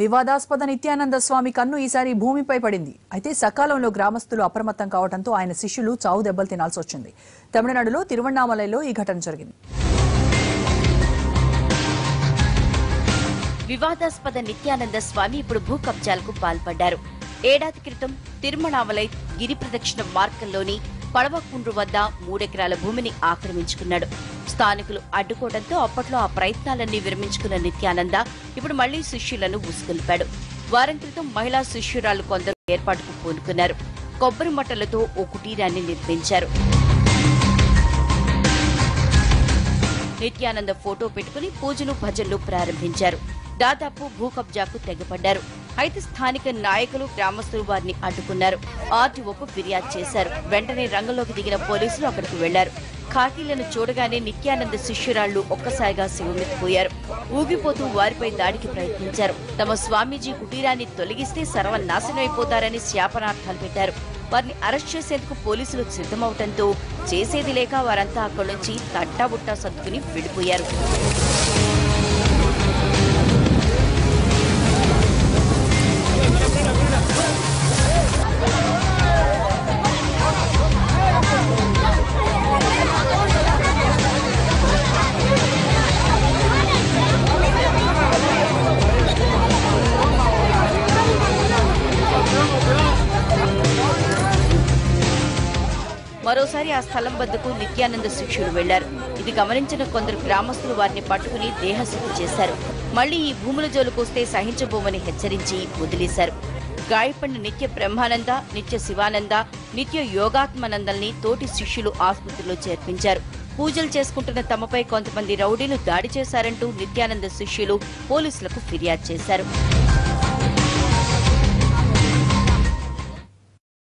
వివాదాస్పద నిత్యానంద స్వామి కన్ను ఈసారి భూమిపై పడింది. అయితే సకాలంలో గ్రామస్తులు అప్రమత్తం కావడంతో ఆయన శిష్యులు చావు దెబ్బలు తినాల్సి వచ్చింది. తమిళనాడులో తిరువణామలలో ఈ ఘటన జరిగింది. వివాదాస్పద నిత్యానంద స్వామి ఇప్పుడు భూ కబ్జాలకు పాల్పడ్డారు. ఏడాది క్రితం తిరుమణామలై గిరి ప్రదక్షిణ మార్గంలోని పడవకుండ్రు వద్ద మూడెకరాల భూమిని ఆక్రమించుకున్నాడు. స్థానికులు అడ్డుకోవడంతో అప్పట్లో ఆ ప్రయత్నాలన్నీ విరమించుకున్న నిత్యానంద ఇప్పుడు మళ్ళీ శిష్యులను ఉసుకొల్పాడు వారం క్రితం మహిళా శిష్యురాలు కొందరు ఏర్పాటుకు పూనుకున్నారు. కొబ్బరి మట్టలతో ఓ కుటీరాన్ని నిర్మించారు. నిత్యానంద ఫోటో పెట్టుకుని పూజలు భజనలు ప్రారంభించారు. దాదాపు భూ కబ్జాకు తెగపడ్డారు. అయితే స్థానిక నాయకులు గ్రామస్తులు వారిని అడ్డుకున్నారు. ఆర్టీఓకు ఫిర్యాదు చేశారు. వెంటనే రంగంలోకి దిగిన పోలీసులు అక్కడికి వెళ్ళారు. ఖాకీలను చూడగానే నిత్యానంద శిష్యురాళ్ళు ఒక్కసారిగా శివమెత్తిపోయారు ఊగిపోతూ వారిపై దాడికి ప్రయత్నించారు. తమ స్వామీజీ కుటీరాన్ని తొలగిస్తే సర్వనాశనమైపోతారని శాపనార్థాలు పెట్టారు. వారిని అరెస్ట్ చేసేందుకు పోలీసులు సిద్ధమవటంతో చేసేది లేక వారంతా అక్కడి నుంచి తట్టాబుట్టా సర్దుకుని విడిపోయారు. మరోసారి ఆ స్థలం వద్దకు నిత్యానంద శిష్యులు వెళ్ళారు. ఇది గమనించిన కొందరు గ్రామస్తులు వారిని పట్టుకుని దేహశుద్ధి చేశారు. మళ్ళీ ఈ భూముల జోలుకొస్తే సహించబోమని హెచ్చరించి వదిలేశారు. గాయపడిన నిత్య బ్రహ్మానంద నిత్య శివానంద నిత్య యోగాత్మానందల్ని తోటి శిష్యులు ఆసుపత్రిలో చేర్పించారు. పూజలు చేసుకుంటున్న తమపై కొంతమంది రౌడీలు దాడి చేశారంటూ నిత్యానంద శిష్యులు పోలీసులకు ఫిర్యాదు చేశారు.